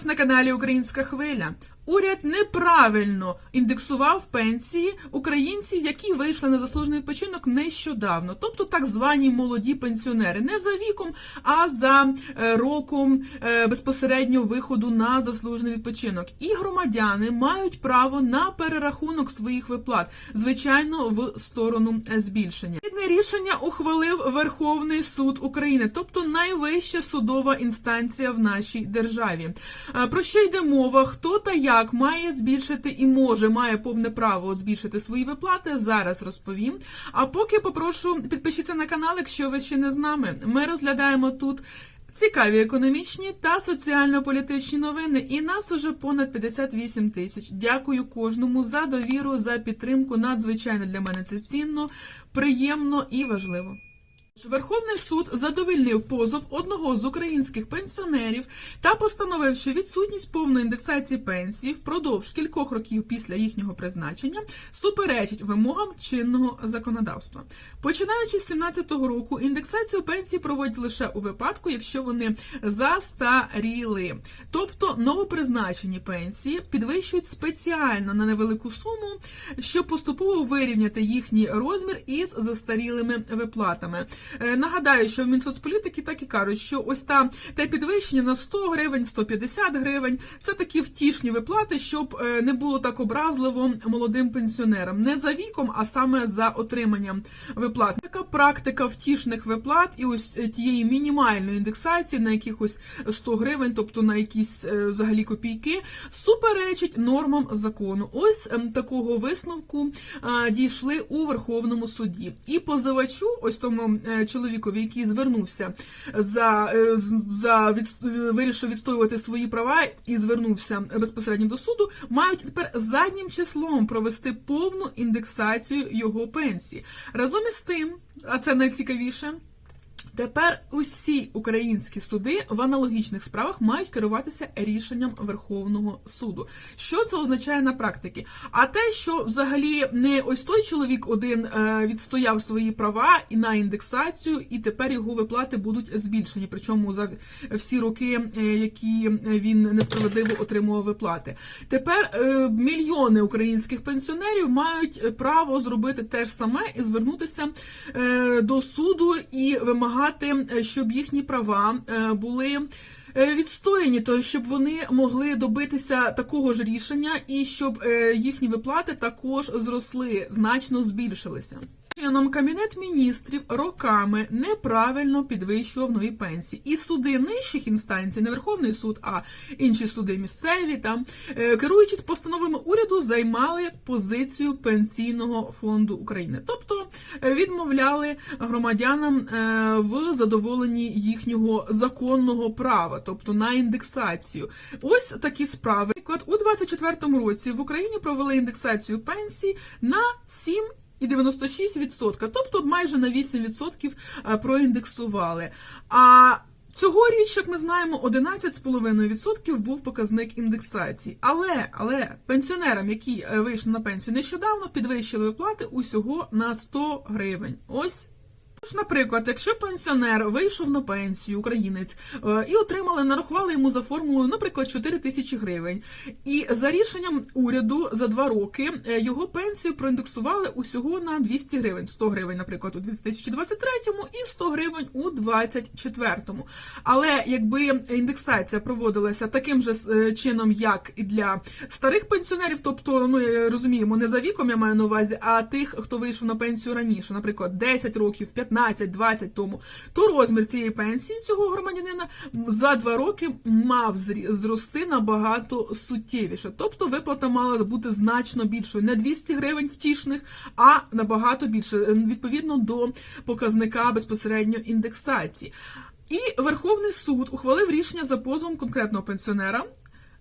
вас на каналі Українська Хвиля. Уряд неправильно індексував пенсії українців, які вийшли на заслужений відпочинок нещодавно, тобто так звані молоді пенсіонери, не за віком, а за е, роком е, безпосередньо виходу на заслужений відпочинок. І громадяни мають право на перерахунок своїх виплат, звичайно, в сторону е, збільшення. Відне рішення ухвалив Верховний суд України, тобто найвища судова інстанція в нашій державі. Про що йде мова? Хто та як має збільшити і може має повне право збільшити свої виплати? Зараз розповім. А поки попрошу підпишіться на канал, якщо ви ще не з нами. Ми розглядаємо тут. Цікаві економічні та соціально-політичні новини, і нас уже понад 58 тисяч. Дякую кожному за довіру, за підтримку. Надзвичайно для мене це цінно, приємно і важливо. Верховний суд задовольнив позов одного з українських пенсіонерів та постановив, що відсутність повної індексації пенсії впродовж кількох років після їхнього призначення суперечить вимогам чинного законодавства. Починаючи з 2017 року, індексацію пенсії проводять лише у випадку, якщо вони застаріли, тобто новопризначені пенсії підвищують спеціально на невелику суму, щоб поступово вирівняти їхній розмір із застарілими виплатами. Е, Нагадаю, що в Мінсоцполітики так і кажуть, що ось та те підвищення на 100 гривень, 150 гривень це такі втішні виплати, щоб е, не було так образливо молодим пенсіонерам. Не за віком, а саме за отриманням виплат. Така практика втішних виплат і ось е, тієї мінімальної індексації на якихось 100 гривень, тобто на якісь е, взагалі копійки, суперечить нормам закону. Ось ем, такого висновку е, дійшли у Верховному суді. І позивачу, ось тому чоловікові, який звернувся за, за відс- вирішив відстоювати свої права і звернувся безпосередньо до суду, мають тепер заднім числом провести повну індексацію його пенсії. Разом із тим, а це найцікавіше. Тепер усі українські суди в аналогічних справах мають керуватися рішенням Верховного суду. Що це означає на практиці? А те, що взагалі не ось той чоловік один е, відстояв свої права і на індексацію, і тепер його виплати будуть збільшені, причому за всі роки, е, які він несправедливо отримував виплати. Тепер е, мільйони українських пенсіонерів мають право зробити те ж саме і звернутися до суду і вимагати, е, щоб їхні права е, були. е, Відстояні, то щоб вони могли добитися такого ж рішення, і щоб їхні виплати також зросли, значно збільшилися. Чином Кабінет міністрів роками неправильно підвищував нові пенсії. І суди нижчих інстанцій, не Верховний суд, а інші суди місцеві, там, е, керуючись постановами уряду, займали позицію Пенсійного фонду України. Тобто е, відмовляли громадянам е, в задоволенні їхнього законного права, тобто на індексацію. Ось такі справи. У 2024 році в Україні провели індексацію пенсій на 7 і 96%, тобто майже на 8% е, проіндексували. А Цьогоріч, як ми знаємо, 11,5% був показник індексації. Але, але пенсіонерам, які е, вийшли на пенсію нещодавно, підвищили виплати усього на 100 гривень. Ось Тож, наприклад, якщо пенсіонер вийшов на пенсію, українець, е, і отримали, нарахували йому за формулою, наприклад, 4 тисячі гривень, і за рішенням уряду за два роки е, його пенсію проіндексували усього на 200 гривень, 100 гривень, наприклад, у 2023-му і 100 гривень у 2024-му. Але якби індексація проводилася таким же е, чином, як і для старих пенсіонерів, тобто ми розуміємо, не за віком я маю на увазі, а тих, хто вийшов на пенсію раніше, наприклад, 10 років, 15, 20 тому, то розмір цієї пенсії цього громадянина за два роки мав зрости набагато суттєвіше. Тобто виплата мала бути значно більшою, не 200 гривень втішних, а набагато більше, е, відповідно до показника безпосередньо індексації. І Верховний суд ухвалив рішення за позовом конкретного пенсіонера.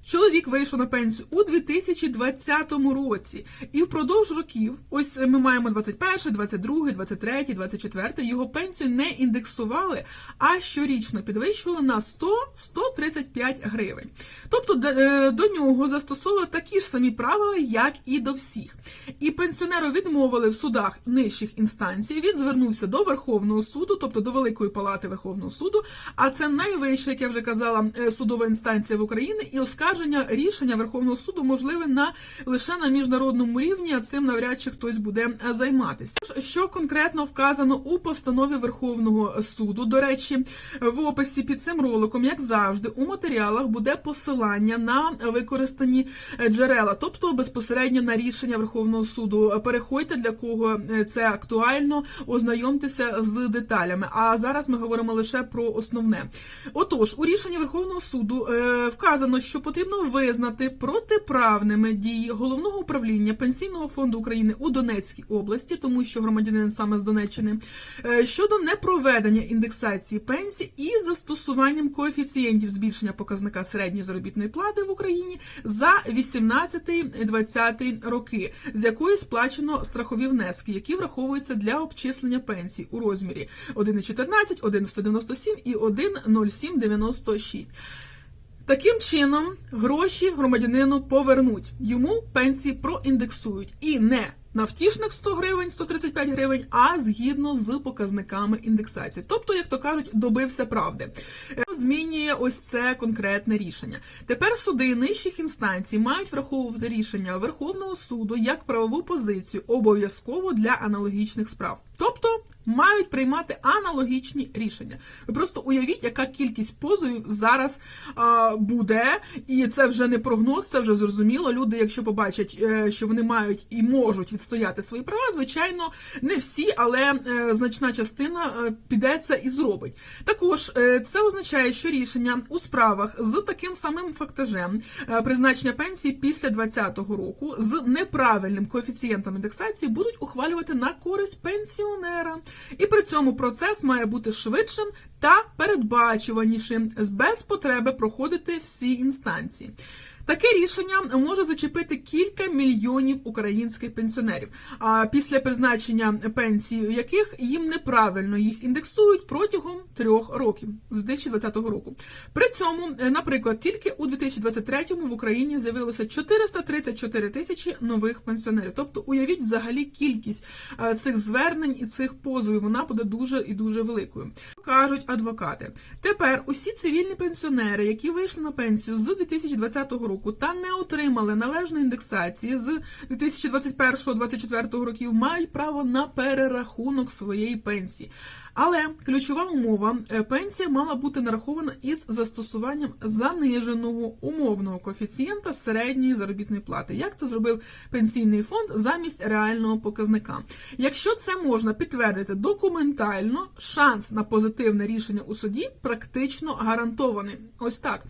Чоловік вийшов на пенсію у 2020 році, і впродовж років, ось ми маємо 21, 22, 23, 24, його пенсію не індексували, а щорічно підвищували на 100-135 гривень. Тобто е, до нього застосовували такі ж самі правила, як і до всіх. І пенсіонеру відмовили в судах нижчих інстанцій. Він звернувся до Верховного суду, тобто до Великої палати Верховного суду. А це найвища, як я вже казала, е, судова інстанція в Україні, і оскарження рішення Верховного суду можливе на лише на міжнародному рівні. А цим навряд чи хтось буде е, займатися. Що конкретно вказано у постанові Верховного суду? До речі, в описі під цим роликом, як завжди, у матеріалах буде посилання на використані е, джерела, тобто безпосередньо на рішення Верховного суду. Переходьте для кого е, це актуально, ознайомтеся з деталями. А зараз ми говоримо лише про основне. Отож, у рішенні Верховного суду вказано, що потрібно визнати протиправними дії головного управління пенсійного фонду України у Донецькій області, тому що громадянин саме з Донеччини, е, щодо непроведення індексації пенсій і застосуванням коефіцієнтів збільшення показника середньої заробітної плати в Україні за 18-20 роки, з якої сплачено страхові внески, які враховуються для обчислення пенсій у розмірі 1,14, 1,197 і 1,0796. Таким чином, гроші громадянину повернуть, йому пенсії проіндексують і не на втішних 100 гривень, 135 гривень, а згідно з показниками індексації. Тобто, як то кажуть, добився правди. Е, Змінює ось це конкретне рішення. Тепер суди нижчих інстанцій мають враховувати рішення Верховного суду як правову позицію обов'язково для аналогічних справ. Тобто мають приймати аналогічні рішення. Ви просто уявіть, яка кількість позовів зараз а, буде, і це вже не прогноз, це вже зрозуміло. Люди, якщо побачать, е, що вони мають і можуть відстояти свої права, звичайно, не всі, але е, значна частина е, піде це і зробить. Також це означає, що рішення у справах з таким самим фактажем призначення пенсії після 2020 року з неправильним коефіцієнтом індексації будуть ухвалювати на користь пенсіонера. І при цьому процес має бути швидшим та передбачуванішим, без потреби проходити всі інстанції. Таке рішення може зачепити кілька мільйонів українських пенсіонерів, а після призначення пенсії, яких їм неправильно їх індексують протягом трьох років з 2020 року. При цьому, е, наприклад, тільки у 2023 в Україні з'явилося 434 тисячі нових пенсіонерів. Тобто, уявіть взагалі кількість е, цих звернень і цих позовів. Вона буде дуже і дуже великою. Кажуть адвокати. Тепер усі цивільні пенсіонери, які вийшли на пенсію з 2020 року та не отримали належної індексації з 2021-2024 років, мають право на перерахунок своєї пенсії. Але ключова умова е, пенсія мала бути нарахована із застосуванням заниженого умовного коефіцієнта середньої заробітної плати. Як це зробив пенсійний фонд замість реального показника? Якщо це можна підтвердити документально, шанс на позитивне рішення у суді практично гарантований. Ось так.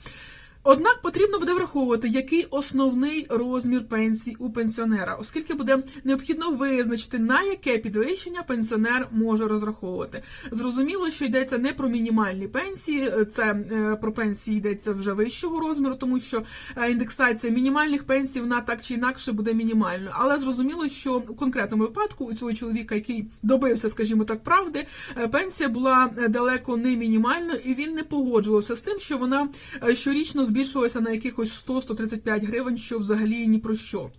Однак потрібно буде враховувати, який основний розмір пенсії у пенсіонера, оскільки буде необхідно визначити, на яке підвищення пенсіонер може розраховувати. Зрозуміло, що йдеться не про мінімальні пенсії, це е, про пенсії йдеться вже вищого розміру, тому що е, індексація мінімальних пенсій вона так чи інакше буде мінімальною. Але зрозуміло, що у конкретному випадку у цього чоловіка, який добився, скажімо так, правди, е, пенсія була далеко не мінімальною, і він не погоджувався з тим, що вона щорічно збільшувалася на якихось 100-135 гривень, що взагалі ні про що.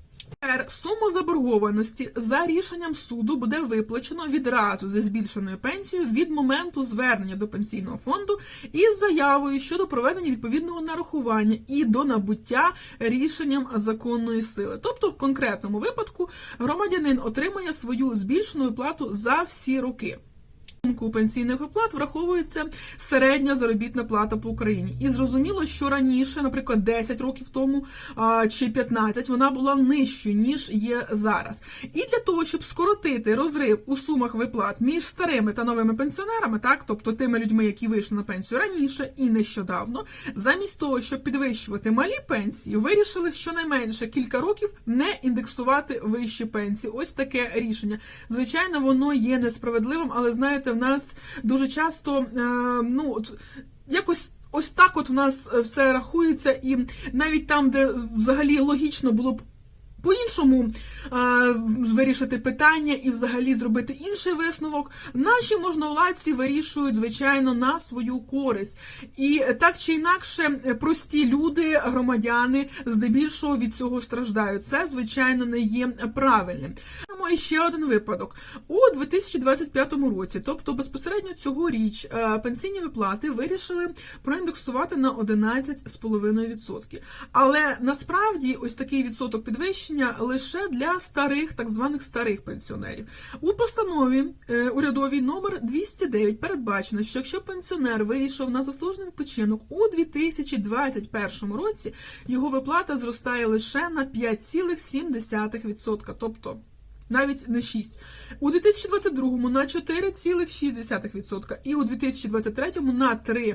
Тепер сума заборгованості за рішенням суду буде виплачено відразу за збільшеною пенсією від моменту звернення до пенсійного фонду із заявою щодо проведення відповідного нарахування і до набуття рішенням законної сили. Тобто, в конкретному випадку громадянин отримує свою збільшену плату за всі роки. У пенсійних виплат враховується середня заробітна плата по Україні. І зрозуміло, що раніше, наприклад, 10 років тому чи 15, вона була нижчою, ніж є зараз. І для того, щоб скоротити розрив у сумах виплат між старими та новими пенсіонерами, так, тобто тими людьми, які вийшли на пенсію раніше і нещодавно, замість того, щоб підвищувати малі пенсії, вирішили щонайменше кілька років не індексувати вищі пенсії. Ось таке рішення. Звичайно, воно є несправедливим, але знаєте, в нас дуже часто е, ну якось ось так от в нас е, все рахується, і навіть там, де взагалі логічно було б. По-іншому вирішити питання і взагалі зробити інший висновок. Наші можновладці вирішують, звичайно, на свою користь. І так чи інакше, прості люди, громадяни, здебільшого від цього страждають. Це, звичайно, не є правильним. Маємо ще один випадок. У 2025 році, тобто безпосередньо цьогоріч, е, пенсійні виплати вирішили проіндексувати на 11,5%. Але насправді ось такий відсоток підвищення лише для старих, так званих старих пенсіонерів. У постанові е, урядовій номер 209 передбачено, що якщо пенсіонер вийшов на заслужений відпочинок у 2021 році, його виплата зростає лише на 5,7%. Тобто навіть не 6. У 2022 на 4,6% і у 2023 на е,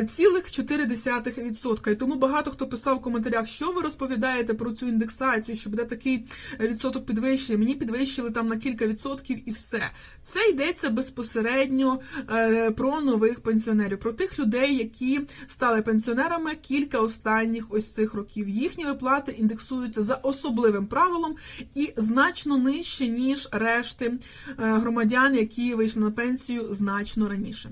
3,4%. І тому багато хто писав в коментарях, що ви розповідаєте про цю індексацію, що буде такий відсоток підвищення. Мені підвищили там на кілька відсотків і все. Це йдеться безпосередньо е, про нових пенсіонерів, про тих людей, які стали пенсіонерами кілька останніх ось цих років. Їхні виплати індексуються за особливим правилом і значно нижче, ніж решти е, громадян, які вийшли на пенсію значно раніше.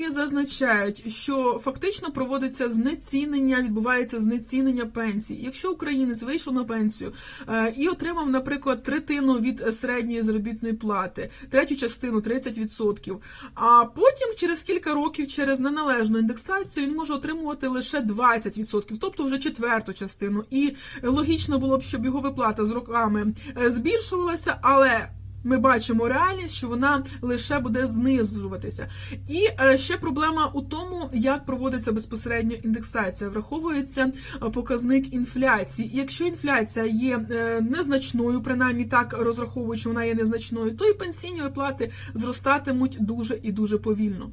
Які зазначають, що фактично проводиться знецінення, відбувається знецінення пенсій. Якщо українець вийшов на пенсію е, і отримав, наприклад, третину від середньої заробітної плати, третю частину 30%, а потім через кілька років, через неналежну індексацію, він може отримувати лише 20%, тобто вже четверту частину. І логічно було б, щоб його виплата з роками е, збільшувалася, але ми бачимо реальність, що вона лише буде знижуватися. І е, ще проблема у тому, як проводиться безпосередньо індексація. Враховується е, показник інфляції. Якщо інфляція є е, незначною, принаймні так розраховуючи, вона є незначною, то і пенсійні виплати зростатимуть дуже і дуже повільно.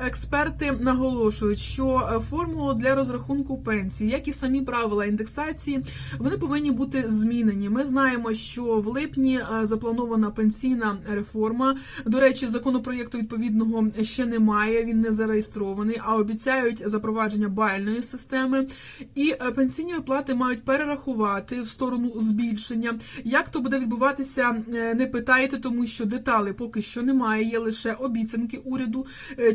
Експерти наголошують, що е, формула для розрахунку пенсії, як і самі правила індексації, вони повинні бути змінені. Ми знаємо, що в липні е, запланована пенсійна реформа. До речі, законопроєкту відповідного ще немає. Він не зареєстрований, а обіцяють запровадження бальної системи. І е, пенсійні виплати мають перерахувати в сторону збільшення. Як то буде відбуватися, не питайте, тому що деталі поки що немає. Є лише обіцянки уряду.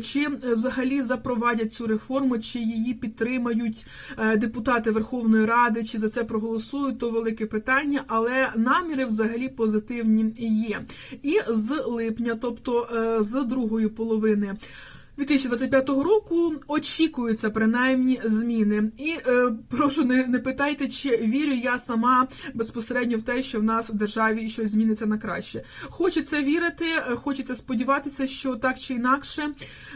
Чи взагалі запровадять цю реформу, чи її підтримають е, депутати Верховної Ради, чи за це проголосують, то велике питання, але наміри взагалі позитивні є. І з липня, тобто е, з другої половини. 2025 року очікуються принаймні зміни. І е, прошу не, не питайте, чи вірю я сама безпосередньо в те, що в нас в державі щось зміниться на краще. Хочеться вірити, е, хочеться сподіватися, що так чи інакше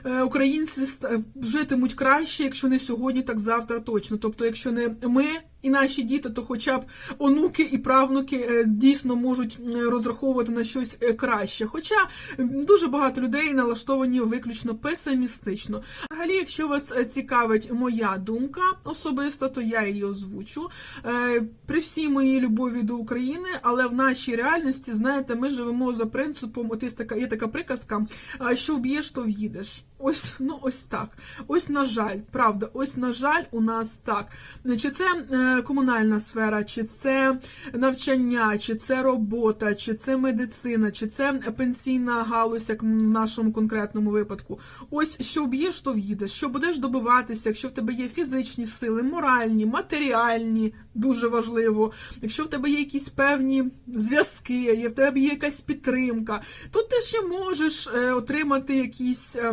е, українці житимуть краще, якщо не сьогодні, так завтра точно. Тобто, якщо не ми і наші діти, то хоча б онуки і правнуки е, дійсно можуть розраховувати на щось е, краще. Хоча дуже багато людей налаштовані виключно песимістично. Взагалі, якщо вас е, цікавить моя думка особиста, то я її озвучу. При всій моїй любові до України, але в нашій реальності, знаєте, ми живемо за принципом, от є така, є така приказка, що вб'єш, то в'їдеш. Ось, ну ось так. Ось, на жаль, правда, ось, на жаль, у нас так. Чи це е, комунальна сфера, чи це навчання, чи це робота, чи це медицина, чи це пенсійна галузь, як в нашому конкретному випадку. Ось що вб'єш, то в'їдеш, що будеш добиватися, якщо в тебе є фізичні сили, моральні, матеріальні, дуже важливо. Якщо в тебе є якісь певні зв'язки, є в тебе є якась підтримка, то ти ще можеш е, отримати якісь. Е,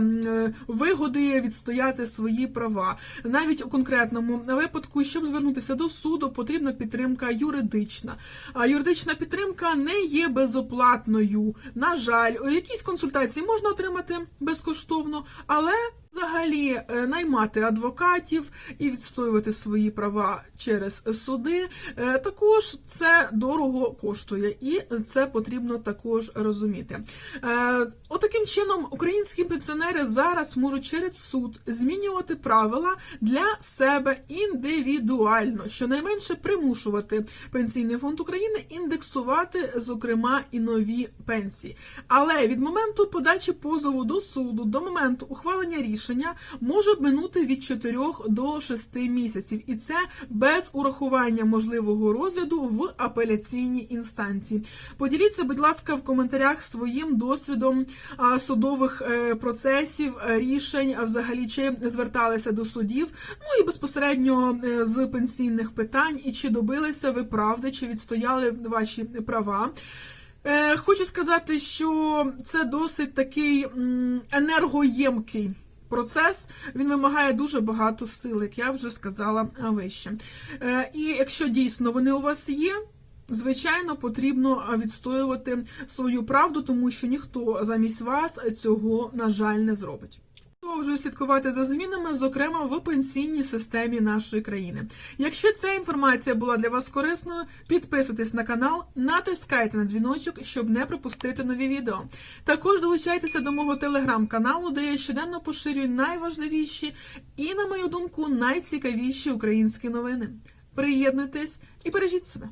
вигоди відстояти свої права. Навіть у конкретному випадку, щоб звернутися до суду, потрібна підтримка юридична. А юридична підтримка не є безоплатною. На жаль, якісь консультації можна отримати безкоштовно, але Взагалі е, наймати адвокатів і відстоювати свої права через суди, е, також це дорого коштує, і це потрібно також розуміти. Е, отаким чином українські пенсіонери зараз можуть через суд змінювати правила для себе індивідуально, щонайменше примушувати пенсійний фонд України індексувати, зокрема, і нові пенсії. Але від моменту подачі позову до суду, до моменту ухвалення рішення рішення може минути від 4 до 6 місяців, і це без урахування можливого розгляду в апеляційній інстанції. Поділіться, будь ласка, в коментарях своїм досвідом судових е, процесів, е, рішень, а взагалі чи зверталися до судів, ну і безпосередньо е, з пенсійних питань, і чи добилися ви правди, чи відстояли ваші права. Хочу сказати, що це досить такий енергоємкий процес. Він вимагає дуже багато сил, як я вже сказала вище. Е, І якщо дійсно вони у вас є. Звичайно, потрібно відстоювати свою правду, тому що ніхто замість вас цього, на жаль, не зробить. Продовжую слідкувати за змінами, зокрема в пенсійній системі нашої країни. Якщо ця інформація була для вас корисною, підписуйтесь на канал, натискайте на дзвіночок, щоб не пропустити нові відео. Також долучайтеся до мого телеграм-каналу, де я щоденно поширюю найважливіші і, на мою думку, найцікавіші українські новини. Приєднуйтесь і бережіть себе.